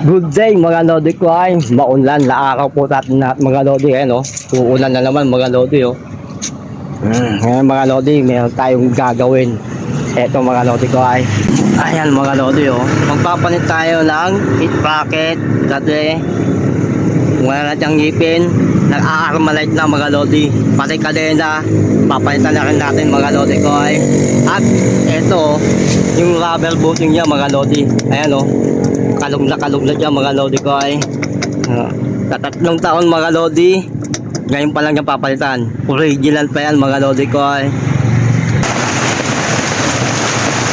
Good day mga Lodi ko ay maulan na araw po natin lahat mga Lodi. Eh no. Uulan na naman mga Lodi oh. Hmm, ngayon mga Lodi, meron tayong gagawin. Eto mga Lodi ko ay ayan mga Lodi oh. Magpapanit tayo ng heat bracket kasi wala na siyang ngipin. Nag-a-armalite na mga Lodi. Pati kadena papalitan na rin natin mga Lodi ko ay at eto yung rubber booting niya mga Lodi. Ayan oh kalog na kalog na dyan mga Lodi ko ay. Uh, taon mga Lodi. Ngayon pa lang niya papalitan. Original pa yan mga Lodi ko ay.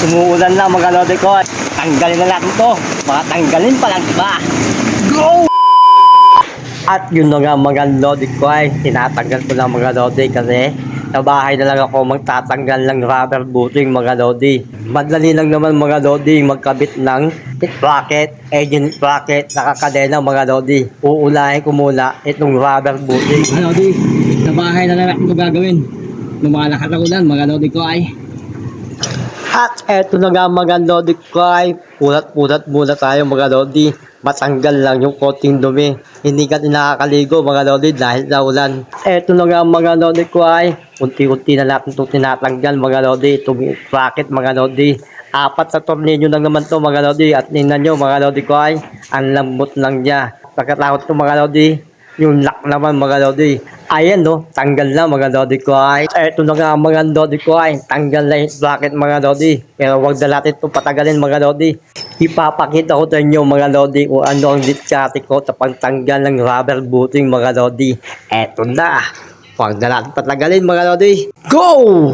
Umuulan na mga Lodi ko ay. Tanggalin na natin to. Mga tanggalin pa lang ba go! At yun na nga mga Lodi ko ay. Tinatanggal ko lang mga Lodi kasi sa bahay na lang ako magtatanggal ng rubber booting mga Lodi. Madali lang naman mga Lodi magkabit ng heat bracket, engine bracket, nakakadena mga Lodi. Uulahin ko muna itong rubber booting. Mga Lodi, sa bahay na lang ako gagawin. Lumalakas ako lang mga Lodi ko ay. At eto na nga mga Lodi ko ay pulat-pulat muna tayo mga Lodi. Matanggal lang yung konting dumi. Hindi ka nakakaligo mga Lodi dahil sa ulan. Eto na nga mga Lodi ko ay unti-unti na natin itong tinatanggal mga Lodi. Itong bracket mga Lodi. Apat sa tornilyo lang naman to mga Lodi. At tingnan nyo mga Lodi ko ay ang lambot lang niya. Pagkatapos ko mga Lodi, yung lock naman mga Lodi. Ayan no, tanggal na mga Lodi ko ay. Eto na nga mga Lodi ko ay. Tanggal na yung bracket mga Lodi. Pero wag na natin ito patagalin mga Lodi. Ipapakita ko sa inyo mga Lodi kung ano ang diskarte ko sa pagtanggal ng rubber booting mga Lodi. Eto na. Huwag na natin patagalin mga Lodi. Go!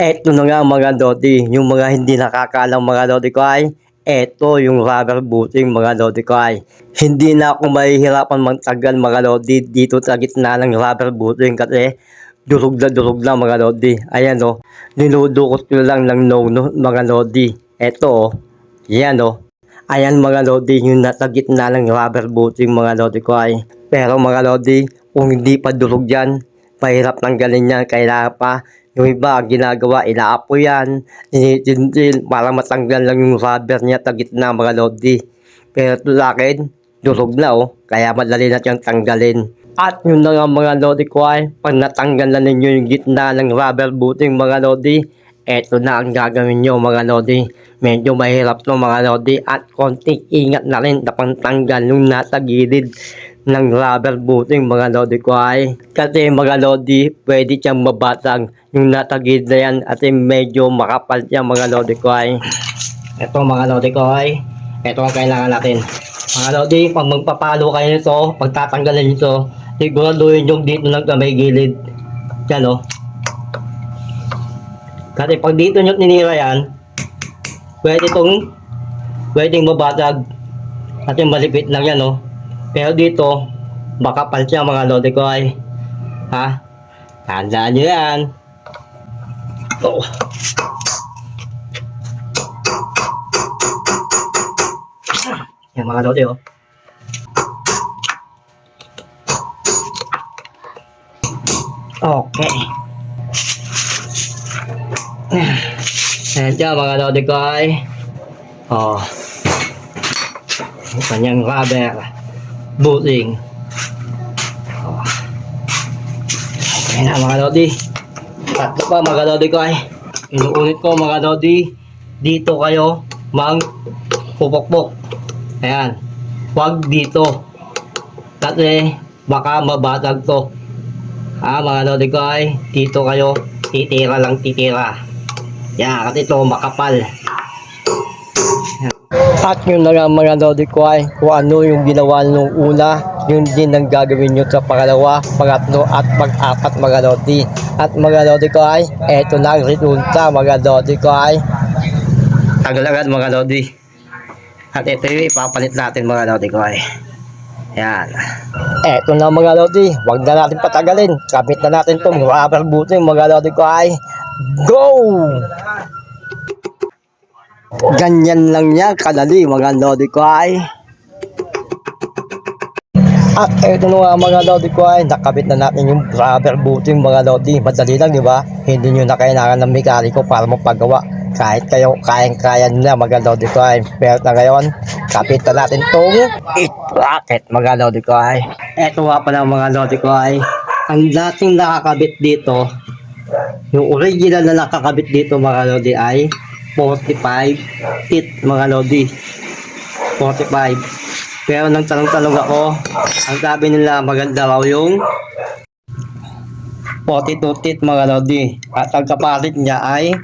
Eto na nga mga Lodi. Yung mga hindi nakakalang mga Lodi ko ay eto yung rubber booting mga Lodi ko ay. Hindi na ako mahihirapan magtagal mga Lodi dito sa gitna ng rubber booting kasi durog na durog na mga Lodi. Ayan o. Dinudukot ko lang ng no, no mga Lodi. Eto o. Yan o. Ayan mga Lodi yung nasa gitna ng rubber booting mga Lodi ko ay. Pero mga Lodi, kung hindi pa durog yan, pahirap ng galing yan. Kailangan pa yung iba ginagawa, inaapo yan, tinitintil para matanggal lang yung rubber niya sa gitna mga Lodi. Pero ito sa akin, durog na oh, kaya madali na siyang tanggalin. At yun na nga mga Lodi ko ay, pag natanggal na ninyo yung gitna ng rubber booting mga Lodi, eto na ang gagawin nyo mga Lodi. Medyo mahirap no mga Lodi at konting ingat na rin na pantanggal yung nasa gilid ng rubber booting mga Lodi ko ay. Kasi mga Lodi, pwede siyang mabatag yung nasa gilid na yan at medyo makapal siya mga Lodi ko ay. Ito mga Lodi ko ay, ito ang kailangan natin. Mga Lodi, pag magpapalo kayo nito, pagtatanggalin nito, siguraduhin yung dito lang sa may gilid. Yan o. Kasi pag dito nyo tinira yan, pwede itong, pwedeng mabatag. At yung malipit lang yan o. Pero dito, makapal siya mga Lodi ko ay. Ha? Tandaan nyo yan. Oh. Yan mga Lodi oh. Okay. Ayan siya mga Lodi ko ay. Oh. Ang kanyang rubber booting. Oh. Okay na mga Lodi. Tatlo pa mga Lodi ko ay. Inuunit ko mga Lodi. Dito kayo mang pupokpok. Ayan. Huwag dito. Kasi baka mabatag to. Ah, mga Lodi ko ay. Dito kayo titira lang titira. Yan, kasi ito makapal. At yun na nga mga Lodi ko ay kung ano yung ginawa nung una, yun din ang gagawin nyo sa pangalawa, pangatlo at pang-apat mga Lodi. At mga Lodi ko ay, eto na ang resulta mga Lodi ko ay. Agad-agad mga Lodi. At ito yung ipapalit natin mga Lodi ko ay. Yan. Eto na mga Lodi, wag na natin patagalin. Kapit na natin itong rubber booting mga Lodi ko ay. Go! Ganyan lang yan, kadali mga Lodi ko ay. At eto na nga mga Lodi ko ay, nakabit na natin yung rubber booting mga Lodi. Madali lang, di ba? Hindi nyo na kailangan ng mekaniko para magpagawa. Kahit kayo, kayang-kaya nila mga Lodi ko ay. Pero na ngayon, kapitan natin tong it bracket mga lodi ko ay. Eto nga pala mga lodi ko ay. Ang dating nakakabit dito, yung original na nakakabit dito mga lodi ay 45 feet mga lodi. 45. Pero nang tanong-tanong ako, ang sabi nila maganda raw yung 42 feet mga lodi. At ang kapalit niya ay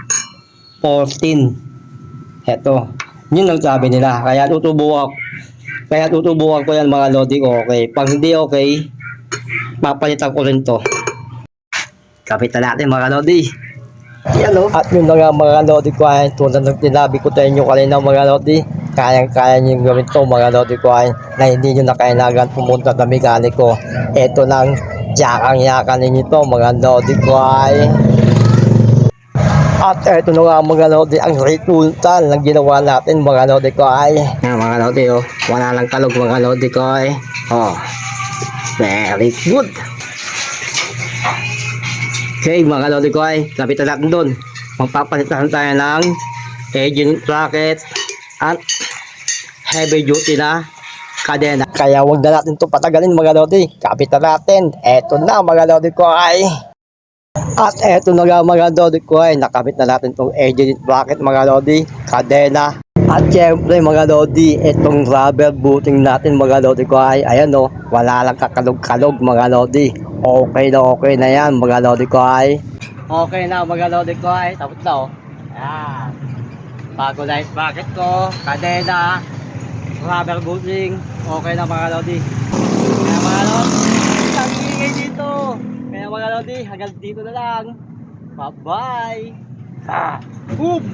14. Eto. Yun ang sabi nila. Kaya tutubukan kaya tutubukan ko yan mga lodi. Okay. Pag hindi okay, papalitan ko rin to. Kapitan natin mga lodi. Yan o. At yun na nga mga lodi ko ay tulad ng tinabi ko sa inyo kanina mga lodi. Kayang-kaya nyo gawin to mga lodi ko ay na hindi nyo na kailangan pumunta sa mekaniko. Ito lang yakang-yakan ninyo to mga lodi ko ay. At ito na nga mga lodi ang resulta ng ginawa natin mga lodi ko ay. Yan mga lodi oh. Wala lang kalog mga lodi ko ay. Oh. Very good. Okay mga lodi ko ay. Kapitan natin doon. Magpapalitan tayo ng engine bracket at heavy duty na kadena. Kaya wag na natin to patagalin mga lodi. Kapitan natin. Eto na mga lodi ko ay. At eto na mga lodi ko ay nakabit na natin tong engine bracket mga lodi, kadena. At syempre mga lodi, itong rubber booting natin mga lodi ko ay, ayan o, wala lang kakalog-kalog mga lodi. Okay na okay na yan mga lodi ko ay. Okay na mga lodi ko ay, tapos na o. Ayan. Bago yung bracket ko, kadena, rubber booting, okay na mga lodi. Kaya mga lodi, ang ingay dito. Kaya mga lodi, hanggang dito na lang. Bye-bye. Ah. Boom!